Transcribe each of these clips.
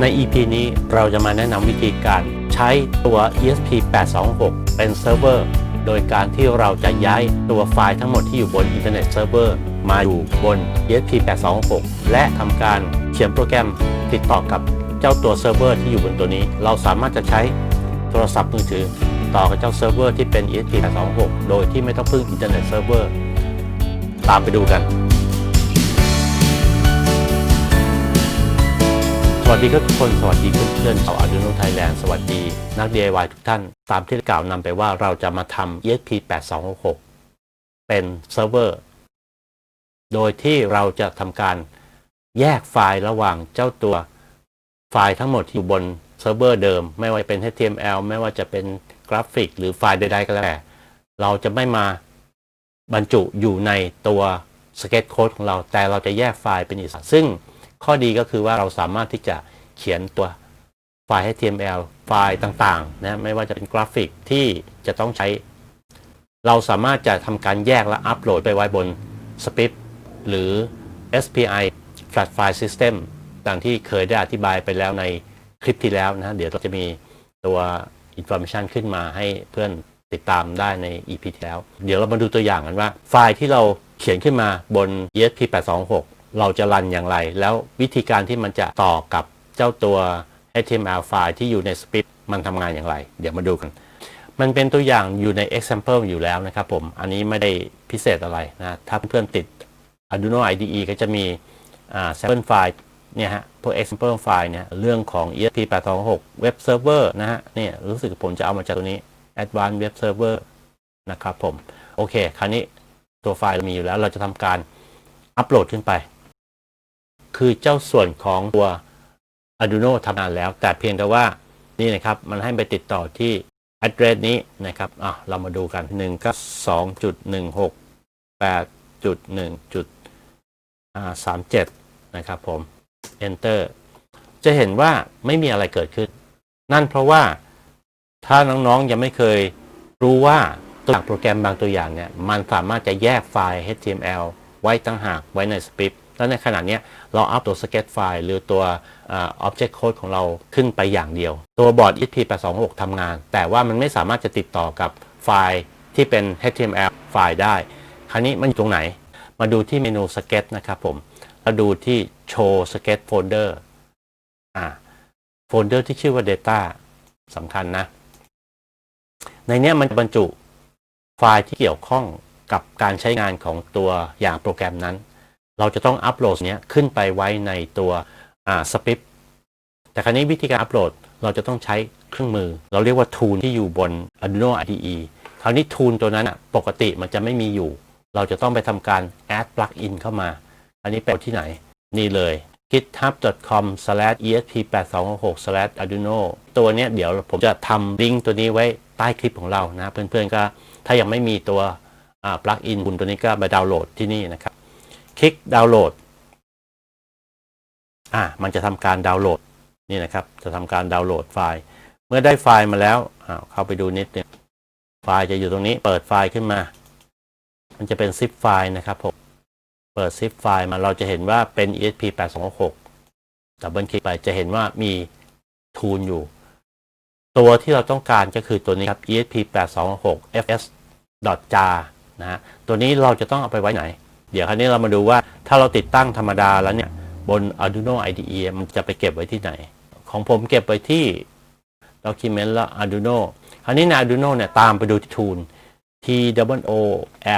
ใน EP นี้เราจะมาแนะนำวิธีการใช้ตัว ESP8266 เป็นเซิร์ฟเวอร์ โดยการที่เราจะย้ายตัวไฟล์ทั้งหมดที่อยู่บนอินเทอร์เน็ตเซิร์ฟเวอร์มาอยู่บน ESP8266 และทำการเขียนโปรแกรมติดต่อกับเจ้าตัวเซิร์ฟเวอร์ที่อยู่บนตัวนี้ เราสามารถจะใช้โทรศัพท์มือถือ ต่อกับเจ้าเซิร์ฟเวอร์ที่เป็น ESP8266 โดยที่ไม่ต้องพึ่งอินเทอร์เน็ตเซิร์ฟเวอร์ตามไปดูกัน วัสดีครับทุกคน สวัสดีเพื่อนๆชาว Arduino Thailand สวัสดี นัก DIY ทุกท่าน ตามที่กล่าวนำไปว่าเราจะมาทำ ESP8266 เป็นเซิร์ฟเวอร์ โดยที่เราจะทำการแยกไฟล์ระหว่างเจ้าตัวไฟล์ทั้งหมดที่อยู่บนเซิร์ฟเวอร์เดิม ไม่ว่าจะเป็น HTML ไม่ว่าจะเป็นกราฟิก หรือไฟล์ใดๆก็แล้วแต่เราจะไม่มาบรรจุอยู่ในตัว Sketch Code ของเรา แต่เราจะแยกไฟล์เป็นอิสระซึ่ง ข้อดีก็คือว่าเราสามารถที่จะเขียนตัวไฟล์ HTML ไฟล์ต่างๆนะไม่ว่าจะเป็นกราฟิกที่จะต้องใช้ เราสามารถจะทำการแยกและอัปโหลดไปไว้บน Spip หรือ SPI Flat File System ดังที่เคยได้อธิบายไปแล้วในคลิปที่แล้วนะเดี๋ยวเราจะมีตัว Information ขึ้นมาให้เพื่อนติดตามได้ใน EP ที่แล้ว เดี๋ยวเรามาดูตัวอย่างกันว่า ไฟล์ที่เราเขียนขึ้นมาบน ESP826 เราจะรันอย่างไร แล้ววิธีการที่มันจะต่อกับเจ้าตัว HTML ไฟล์ที่อยู่ใน Spip มันทำงานอย่างไร เดี๋ยวมาดูกัน มันเป็นตัวอย่างอยู่ใน example อยู่แล้วนะครับผม อันนี้ไม่ได้พิเศษอะไรนะ ถ้าเพื่อนติด Arduino IDE ก็จะมีอ่า sample file เนี่ยฮะ พวก example file เนี่ย เรื่องของ ESP826 web server นะฮะ เนี่ยรู้สึกผมจะเอามาจากตัวนี้ advanced web server นะครับผม โอเค คราวนี้ตัวไฟล์เรามีอยู่แล้ว เราจะทำการอัปโหลดขึ้นไป คือเจ้าส่วนของตัว Arduino ทำงานแล้ว แต่เพียงแต่ว่านี่นะครับ มันให้ไปติดต่อที่ address นี้นะครับอะเรามาดูกัน1ก็2.168.1.37 นะครับผม enter จะเห็นว่าไม่มีอะไรเกิดขึ้น นั่นเพราะว่าถ้าน้องๆ ยังไม่เคยรู้ว่าตัวอย่างโปรแกรมบางตัวอย่างเนี่ย มันสามารถจะแยกไฟล์ HTML ไว้ตั้งหากไว้ใน Script แล้วในขณะนี้ เราอัพตัว sketch file หรือตัวอ object code ของเราขึ้นไปอย่างเดียว ตัวบอร์ด EP826 ทำงาน แต่ว่ามันไม่สามารถจะติดต่อกับไฟล์ที่เป็น HTML ไฟล์ได้ คราวนี้มันอยู่ตรงไหน มาดูที่เมนู sketch นะครับผมแล้วดูที่ show sketch folder อ่าโฟลเดอร์ที่ชื่อว่า data สำคัญนะ ในนี้มันบรรจุไฟล์ที่เกี่ยวข้องกับการใช้งานของตัวอย่างโปรแกรมนั้น เราจะต้องอัปโหลดเนี้ยขึ้นไปไว้ในตัวอ่าสปิปแต่ครั้นี้วิธีการอัปโหลดเราจะต้องใช้เครื่องมือ เราเรียกว่า tool ที่อยู่บน Arduino IDE คราวนี้ tool ตัวนั้นอะปกติมันจะไม่มีอยู่ เราจะต้องไปทำการ add plugin เข้ามา อันนี้ไปที่ไหน นี่เลย github.com/esp8266/arduino ตัวเนี้ยเดี๋ยวผมจะทำลิงก์ตัวนี้ไว้ใต้คลิปของเรานะ เพื่อนๆก็ถ้ายังไม่มีตัวปลั๊กอินคุณตัวนี้ก็มาดาวน์โหลดที่นี่นะครับ คลิกดาวน์โหลด อ่า มันจะทำการดาวน์โหลด นี่นะครับ จะทำการดาวน์โหลดไฟล์ เมื่อได้ไฟล์มาแล้วอ่าเข้าไปดูนิดนึงไฟล์จะอยู่ตรงนี้ เปิดไฟล์ขึ้นมา มันจะเป็น zip ไฟล์นะครับผม เปิด zip ไฟล์มา เราจะเห็นว่าเป็น ESP8266 ดับเบิลคลิกไป จะเห็นว่ามีทูลอยู่ ตัวที่เราต้องการก็คือตัวนี้ครับ ESP826 fs.jar นะฮะ ตัวนี้เราจะต้องเอาไปไว้ไหน เดี๋ยวคราวนี้เรามาดูว่าถ้าเราติดตั้งธรรมดาแล้วเนี่ย บน Arduino IDE มันจะไปเก็บไว้ที่ไหน ของผมเก็บไว้ที่ Document แล้ว Arduino คราวนี้ใน Arduino เนี่ยตามไปดูที่ Tool T W O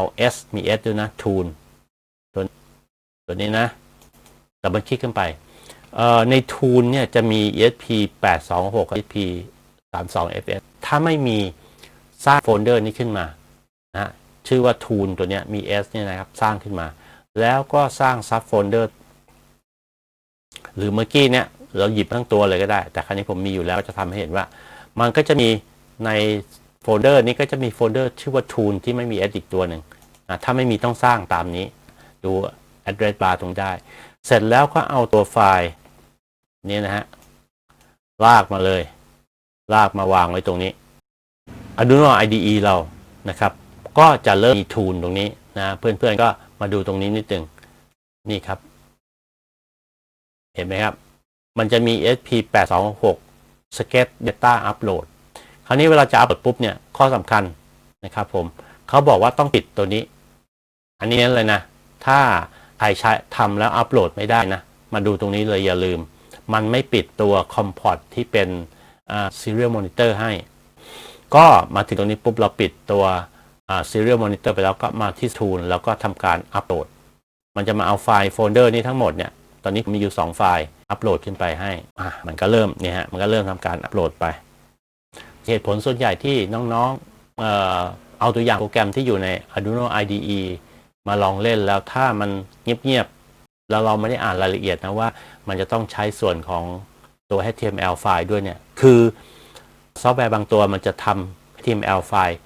L S มี S ด้วยนะ Tool ตัวตัวนี้นะดับเบิลคลิกขึ้นไปใน Tool เนี่ยจะมี ESP 826กับ ESP 32 FS ถ้าไม่มีสร้างโฟลเดอร์นี้ขึ้นมานะ ชื่อว่า Tool ตัวนี้มี S เนี่ยนะครับสร้างขึ้นมา แล้วก็สร้างซับโฟลเดอร์หรือเมื่อกี้เนี่ยเราหยิบทั้งตัวเลยก็ได้ แต่ครั้นี้ผมมีอยู่แล้วจะทำให้เห็นว่า มันก็จะมีในโฟลเดอร์นี้ก็จะมีโฟลเดอร์ชื่อว่า Tool ที่ไม่มี S อีกตัวหนึ่งถ้าไม่มีต้องสร้างตามนี้ ดู address bar ตรงได้ เสร็จแล้วก็เอาตัวไฟล์นี้นะฮะลากมาเลย ลากมาวางไว้ตรงนี้ Arduino IDE เรานะครับ ก็จะเริ่มมีทูลตรงนี้นะเพื่อนๆก็มาดูตรงนี้นิดหนึ่งนี่ครับ เห็นไหมครับ มันจะมี SP 8 2 6 Sketch Data Upload คราวนี้เวลาจะอัปโหลดปุ๊บเนี่ยข้อสำคัญนะครับผมเขาบอกว่าต้องปิดตัวนี้ อันนี้เน้นเลยนะ ถ้าใครใช้ทำแล้วอัปโหลดไม่ได้นะ มาดูตรงนี้เลยอย่าลืม มันไม่ปิดตัว c o m p o r t ที่เป็น Serial Monitor ให้ ก็มาถึงตรงนี้ปุ๊บเราปิดตัว Serial Monitor ไปแล้วก็มาที่ Tool แล้วก็ทำการอัปโหลด มันจะมาเอาไฟล์โฟลเดอร์นี้ทั้งหมดเนี่ย ตอนนี้มีอยู่ 2 ไฟล์ อัปโหลดขึ้นไปให้ อะ มันก็เริ่มเนี่ยฮะ มันก็เริ่มทำการอัปโหลดไป เหตุผลส่วนใหญ่ที่น้องๆ เอ่อ เอาตัวอย่างโปรแกรมที่อยู่ใน Arduino IDE มาลองเล่นแล้วถ้ามันเงียบๆ แล้วเราไม่ได้อ่านรายละเอียดนะว่า มันจะต้องใช้ส่วนของตัว HTML ไฟล์ด้วยเนี่ย คือซอฟต์แวร์บางตัวมันจะทำ HTML ไฟล์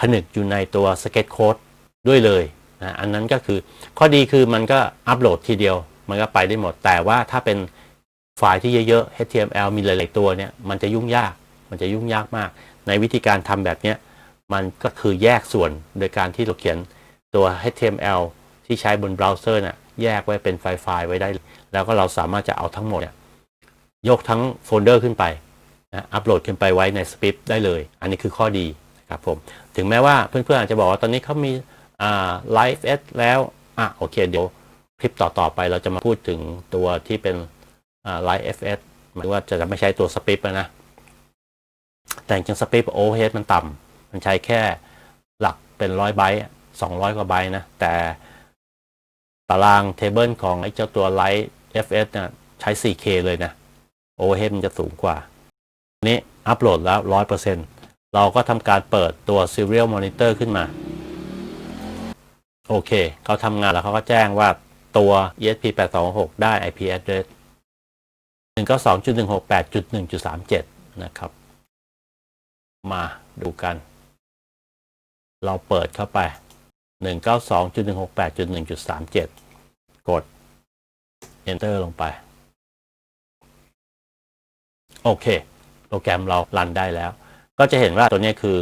ผนึกอยู่ในตัว Sketch Code ด้วยเลยนะอันนั้นก็คือข้อดีคือมันก็อัปโหลดทีเดียว มันก็ไปได้หมด แต่ว่าถ้าเป็นไฟล์ที่เยอะๆ HTML มีหลายๆตัวเนี่ยมันจะยุ่งยาก มันจะยุ่งยากมาก ในวิธีการทำแบบนี้มันก็คือแยกส่วนโดยการที่เราเขียนตัว HTML ที่ใช้บนเบราว์เซอร์น่ะแยกไว้เป็นไฟล์ไฟล์ไว้ได้ แล้วก็เราสามารถจะเอาทั้งหมดเนี่ยยกทั้งโฟลเดอร์ขึ้นไปนะอัปโหลดขึ้นไปไว้ในสคริปต์ได้เลย อันนี้คือข้อดี ครับผมถึงแม้ว่าเพื่อนๆอาจจะบอกว่าตอนนี้เขามีอ่า Live S แล้วอะโอเคเดี๋ยวคลิปต่อๆไปเราจะมาพูดถึงตัวที่เป็นอ่า Live FS หมายว่าจะไม่ใช้ตัวสคริปนะ แต่จริงสคริปต์โอเฮดมันต่ำมันใช้แค่หลักเป็นร้อยไบต์สองร้อยกว่าไบต์นะ แต่ตารางเทเบิลของไอ้เจ้าตัว Light FS เนี่ยใช้ 4K เลยนะโอเฮดมันจะสูงกว่า นี้อัปโหลดแล้ว100%เร เราก็ทำการเปิดตัว Serial Monitor ขึ้นมา โอเค เขาทำงานแล้วเขาก็แจ้งว่าตัว ESP826 ได้ IP address 192.168.1.37 นะครับ มาดูกัน เราเปิดเข้าไป 192.168.1.37 กด Enter ลงไป โอเค โปรแกรมเรารันได้แล้ว ก็จะเห็นว่าตัวนี้คือ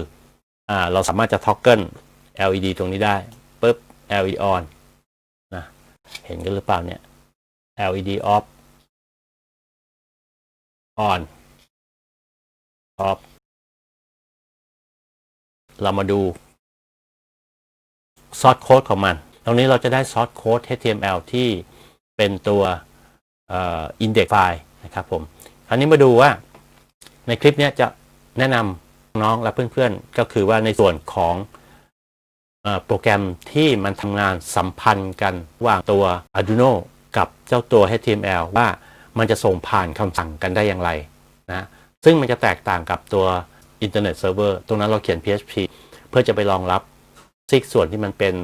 อ่าเราสามารถจะท็อกเกิล LED ตรงนี้ได้ปุ๊บ LED on นะเห็นกันหรือเปล่าเนี่ย LED off on off เรามาดูซอสโค้ดของมัน ตรงนี้เราจะได้ซอสโค้ด HTML ที่เป็นตัวอ่อ index file นะครับผม คราวนี้มาดูว่าในคลิปนี้จะแนะนำ น้องและเพื่อนๆ ก็คือว่าในส่วนของโปรแกรมที่มันทำงานสัมพันธ์กันระหว่างตัว Arduino กับเจ้าตัว HTML ว่ามันจะส่งผ่านคำสั่งกันได้อย่างไรนะซึ่งมันจะแตกต่างกับตัว Internet Server ตรงนั้นเราเขียน PHP เพื่อจะไปรองรับซิกส่วนที่มันเป็น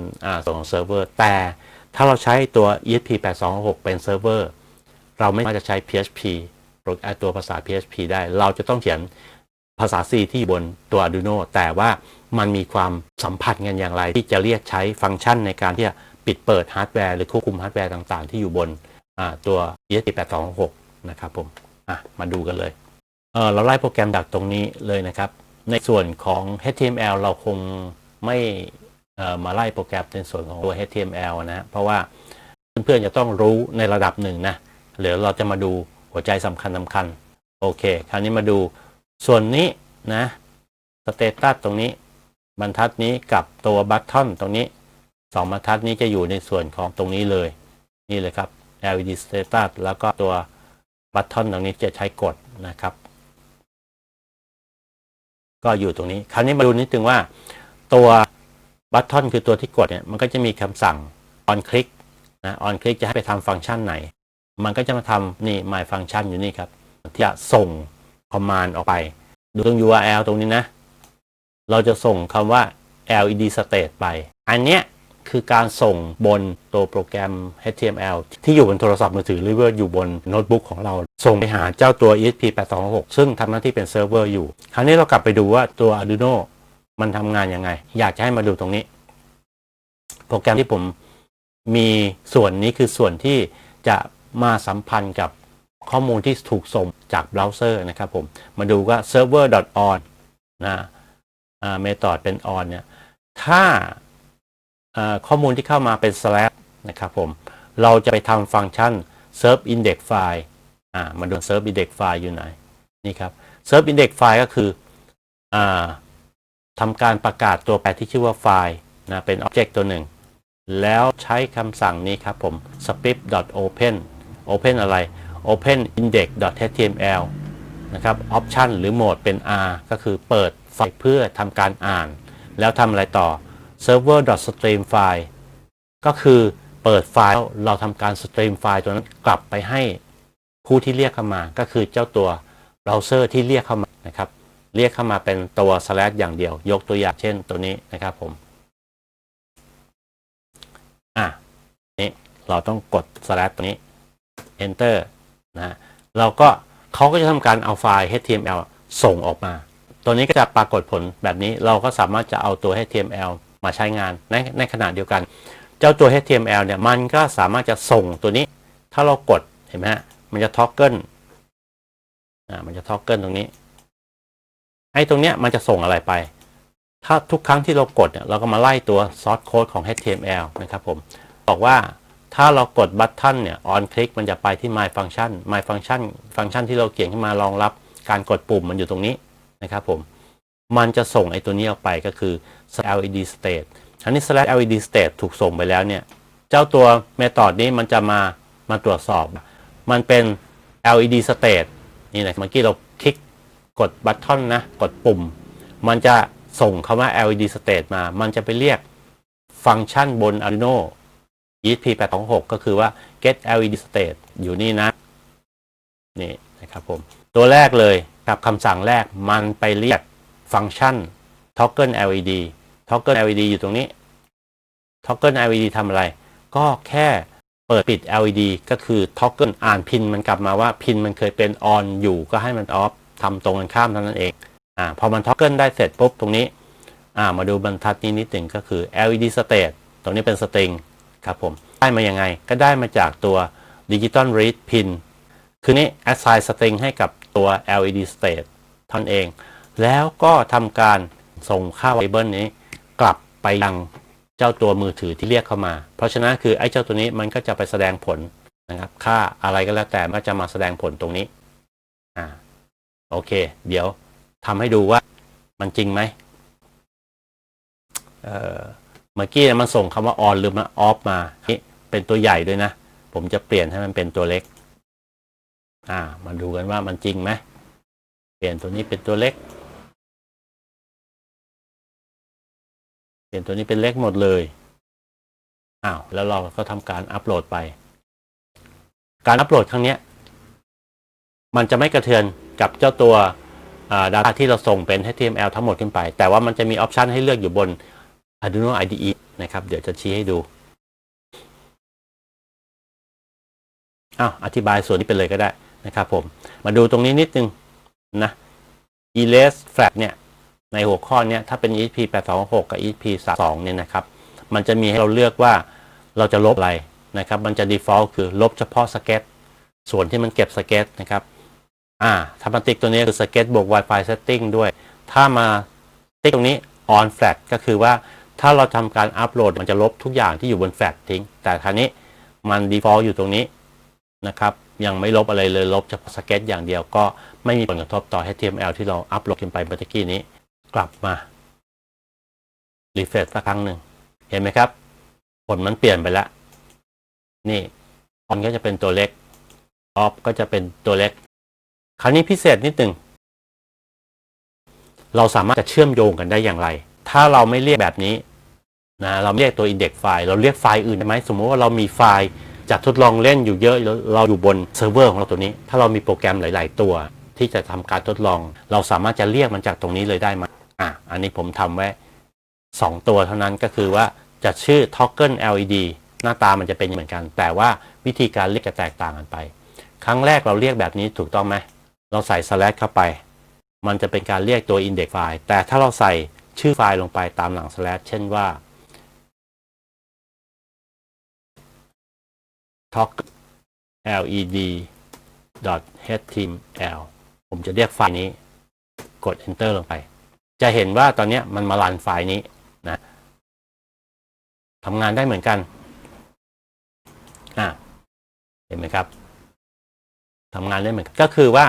ส่วนของเซิร์ฟเวอร์แต่ถ้าเราใช้ตัว ESP8266 เป็นเซิร์ฟเวอร์เราไม่สามารถจะใช้ PHP โปรแกรมตัวภาษา PHP ได้ เราจะต้องเขียน ภาษา C ที่บนตัว Arduino แต่ว่ามันมีความสัมพันธ์กันอย่างไร ที่จะเรียกใช้ฟังก์ชันในการที่จะปิดเปิดฮาร์ดแวร์ หรือควบคุมฮาร์ดแวร์ต่างๆ ที่อยู่บนอ่าตัว ESP8266 นะครับผมมาดูกันเลยเเราไล่โปรแกรมดักตรงนี้เลยนะครับ ในส่วนของ HTML เราคงไม่มาไล่โปรแกรมในส่วนของตัว HTML นะเพราะว่าเพื่อนๆจะต้องรู้ในระดับหนึ่งนะเดี๋ยวเราจะมาดูหัวใจสำคัญสำคัญ โอเค คราวนี้มาดู ส่วนนี้นะสเตตัสตรงนี้ บรรทัดนี้กับตัวบัตทอนตรงนี้สองบรรทัดนี้จะอยู่ในส่วนของตรงนี้เลย นี่เลยครับ LED status แล้วก็ตัวบัตทอนตรงนี้จะใช้กดนะครับ ก็อยู่ตรงนี้ คราวนี้มาดูนิดนึงว่า ตัวบัตทอนคือตัวที่กดเนี่ยมันก็จะมีคำสั่ง on click นะ on click จะให้ไปทำฟังก์ชันไหน มันก็จะมาทำนี่ my function อยู่นี่ครับที่จะส่ง command ออกไป ดูตรง URL ตรงนี้นะ เราจะส่งคำว่า LED state ไป อันเนี้ยคือการส่งบนตัวโปรแกรม HTML ที่อยู่บนโทรศัพท์มือถือหรือว่าอยู่บนโน้ตบุ๊กของเรา ส่งไปหาเจ้าตัว ESP8266 ซึ่งทำหน้าที่เป็นเซิร์ฟเวอร์อยู่ คราวนี้เรากลับไปดูว่าตัว Arduino มันทำงานยังไง อยากจะให้มาดูตรงนี้ โปรแกรมที่ผมมีส่วนนี้คือส่วนที่จะมาสัมพันธ์กับ ข้อมูลที่ถูกส่งจากเบราว์เซอร์นะครับผม มาดูว่า server.on นะอ่า method เป็น on เนี่ย ถ้าอ่าข้อมูลที่เข้ามาเป็น slash นะครับผม เราจะไปทำฟังก์ชัน serve index file อ่ามาดู Serve Index File อยู่ไหน นี่ครับ Serve Index File ก็คืออ่าทำการประกาศตัวแปรที่ชื่อว่าไฟล์นะเป็น Object ตัวหนึ่ง แล้วใช้คำสั่งนี้ครับผม script.open open อะไร open index.html นะครับ option หรือโหมดเป็น R ก็คือเปิดไฟล์เพื่อทำการอ่าน แล้วทำอะไรต่อ server.stream file ก็คือเปิดไฟล์เราทำการสตรีมไฟล์ตัวนั้นกลับไปให้ผู้ที่เรียกเข้ามา ก็คือเจ้าตัวเบราว์เซอร์ที่เรียกเข้ามานะครับ เรียกเข้ามาเป็นตัว slash อย่างเดียว ยกตัวอย่างเช่นตัวนี้นะครับผม อะ นี่เราต้องกด slash ตัวนี้ enter นะฮะเราก็เขาก็จะทำการเอาไฟล์ HTML ส่งออกมา ตัวนี้ก็จะปรากฏผลแบบนี้เราก็สามารถจะเอาตัว HTML มาใช้งานในในขณะเดียวกัน เจ้าตัว HTML เนี่ยมันก็สามารถจะส่งตัวนี้ ถ้าเรากดเห็นไหมฮะมันจะท็อกเกิลอ่ามันจะท็อกเกิลตรงนี้ไอ้ตรงเนี้ยมันจะส่งอะไรไป ถ้าทุกครั้งที่เรากดเนี่ยเราก็มาไล่ตัว source code ของ HTML นะครับผมบอกว่า ถ้าเรากดบัต t o n เนี่ย on click มันจะไปที่ my function my function ฟังก์ชันที่เราเขียนขึ้นมารองรับการกดปุ่มมันอยู่ตรงนี้นะครับผม มันจะส่งไอ้ตัวนี้ออกไปก็คือ led state อันนี้ slash led state ถูกส่งไปแล้วเนี่ย เจ้าตัว method นี้มันจะมามาตรวจสอบ มันเป็น led state นี่นะเมื่อกี้เราคลิกกดบัต t o n นะ กดปุ่ม มันจะส่งคำว่า led state มา มันจะไปเรียกฟังก์ชันบน Arduino ESP826 ก็คือว่า get led state อยู่นี่นะ นี่นะครับผม ตัวแรกเลยกับคำสั่งแรกมันไปเรียกฟังก์ชัน toggle led toggle led อยู่ตรงนี้ toggle led ทำอะไร ก็แค่เปิดปิด led ก็คือ toggle อ่านพินมันกลับมาว่าพินมันเคยเป็น on อยู่ก็ให้มัน off ทำตรงกันข้ามเท่านั้นเอง อ่า พอมัน toggle ได้เสร็จปุ๊บตรงนี้ อ่า มาดูบรรทัดนี้นิดหนึ่งก็คือ led state ตรงนี้เป็น string ครับผม ได้มายังไง ก็ได้มาจากตัว digital read pin คือนี้ assign string ให้กับตัว led state ท่านเอง แล้วก็ทำการส่งค่า variable นี้ กลับไปยังเจ้าตัวมือถือที่เรียกเข้ามา เพราะฉะนั้นคือไอ้เจ้าตัวนี้มันก็จะไปแสดงผลนะครับ ค่าอะไรก็แล้วแต่มันก็จะมาแสดงผลตรงนี้อ่าโอเค เดี๋ยวทำให้ดูว่ามันจริงไหมเอ่อ เมื่อกี้มันส่งคำว่า on หรือมา off มานี่เป็นตัวใหญ่ด้วยนะ ผมจะเปลี่ยนให้มันเป็นตัวเล็ก อ่า มาดูกันว่ามันจริงไหม เปลี่ยนตัวนี้เป็นตัวเล็ก เปลี่ยนตัวนี้เป็นเล็กหมดเลย อ้าว แล้วเราก็ทำการอัปโหลดไป การอัปโหลดครั้งเนี้ย มันจะไม่กระเทือนกับเจ้าตัว Data ที่เราส่งเป็น HTML ทั้งหมดขึ้นไป แต่ว่ามันจะมีออปชันให้เลือกอยู่บน Arduino IDE นะครับ เดี๋ยวจะชี้ให้ดูอ้าวอธิบายส่วนนี้ไปเลยก็ได้นะครับผม มาดูตรงนี้นิดนึงนะ erase flag เนี่ย ในหัวข้อเนี้ยถ้าเป็น ESP 826กับ ESP 32เนี่ยนะครับ มันจะมีให้เราเลือกว่าเราจะลบอะไรนะครับ มันจะ default คือลบเฉพาะสเก็ตส่วนที่มันเก็บสเก็ตนะครับอ่าถ้ามันติกตัวนี้คือสเก็ตบวก Wi-Fi setting ด้วย ถ้ามาติ๊กตรงนี้ on flag ก็คือว่า ถ้าเราทำการอัปโหลดมันจะลบทุกอย่างที่อยู่บนแฟลชทิ้ง แต่คราวนี้มัน default อยู่ตรงนี้นะครับยังไม่ลบอะไรเลยลบเฉพาะสเก็ตอย่างเดียวก็ไม่มีผลกระทบต่อ HTML ที่เราอัปโหลดขึ้นไปเมื่อกี้นี้ กลับมารีเฟรชสักครั้งหนึ่งเห็นไหมครับ ผลมันเปลี่ยนไปแล้ว นี่ออนก็จะเป็นตัวเล็กออฟก็จะเป็นตัวเล็ก คราวนี้พิเศษนิดหนึ่งเราสามารถจะเชื่อมโยงกันได้อย่างไร ถ้าเราไม่เรียกแบบนี้ นะเราเรียกตัว index ไฟล์เราเรียกไฟล์อื่นได้ไหมสมมติว่าเรามีไฟล์จะทดลองเล่นอยู่เยอะเราอยู่บนเซิร์ฟเวอร์ของเราตัวนี้ ถ้าเรามีโปรแกรมหลาย ๆ ตัว ที่จะทำการทดลอง เราสามารถจะเรียกมันจากตรงนี้เลยได้ไหมอะอันนี้ผมทำไว้ 2 ตัวเท่านั้นก็คือว่าจะชื่อ toggle led หน้าตามันจะเป็นเหมือนกัน แต่ว่าวิธีการเรียกจะแตกต่างกันไป ครั้งแรกเราเรียกแบบนี้ถูกต้องไหมเราใส่ slash เข้าไป มันจะเป็นการเรียกตัว index ไฟล์แต่ถ้าเราใส่ชื่อไฟล์ลงไปตามหลัง slash เช่นว่า toggle led html ผมจะเรียกไฟล์นี้ กด enter ลงไป จะเห็นว่าตอนนี้มันมารันไฟล์นี้นะทำงานได้เหมือนกันอะเห็นไหมครับทำงานได้เหมือนกันก็คือว่า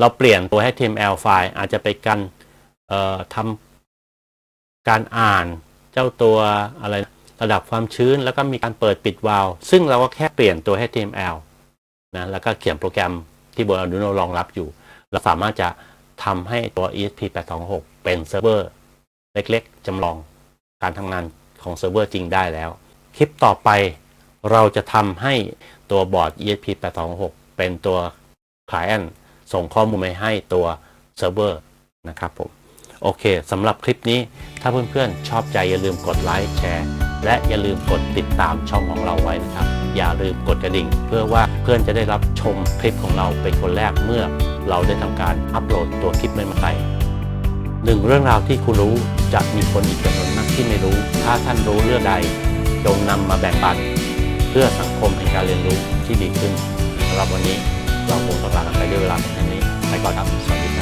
เราเปลี่ยนตัว HTML ไฟล์อาจจะไปกันเอ่อทำการอ่านเจ้าตัวอะไร ระดับความชื้น แล้วก็มีการเปิดปิดวาล์วซึ่งเราก็แค่เปลี่ยนตัว HTML นะแล้วก็เขียนโปรแกรมที่บน Arduino รองรับอยู่ เราสามารถจะทำให้ตัว ESP826 เป็นเซิร์ฟเวอร์เล็กๆจำลองการทำงานของเซิร์ฟเวอร์จริงได้แล้ว คลิปต่อไปเราจะทำให้ตัวบอร์ด ESP8266 เป็นตัว Client ส่งข้อมูลไปให้ตัวเซิร์ฟเวอร์นะครับผม โอเคสำหรับคลิปนี้ถ้าเพื่อนๆ ชอบใจอย่าลืมกดไลค์แชร์ และอย่าลืมกดติดตามช่องของเราไว้นะครับ อย่าลืมกดกระดิ่ง เพื่อว่าเพื่อนจะได้รับชมคลิปของเราเป็นคนแรกเมื่อ เราได้ทำการอัปโหลดตัวคลิปใหม่ๆหนึ่งเรื่องราวที่คุณรู้จะมีคนอีกจำนวนมากที่ไม่รู้ ถ้าท่านรู้เรื่องใด จงนำมาแบ่งปัน เพื่อสังคมแห่งการเรียนรู้ที่ดีขึ้นสำหรับวันนี้เราคงต้องลากันไปด้วยเวลาเพียงเท่นี้ ไปก่อนครับ สวัสดีครับ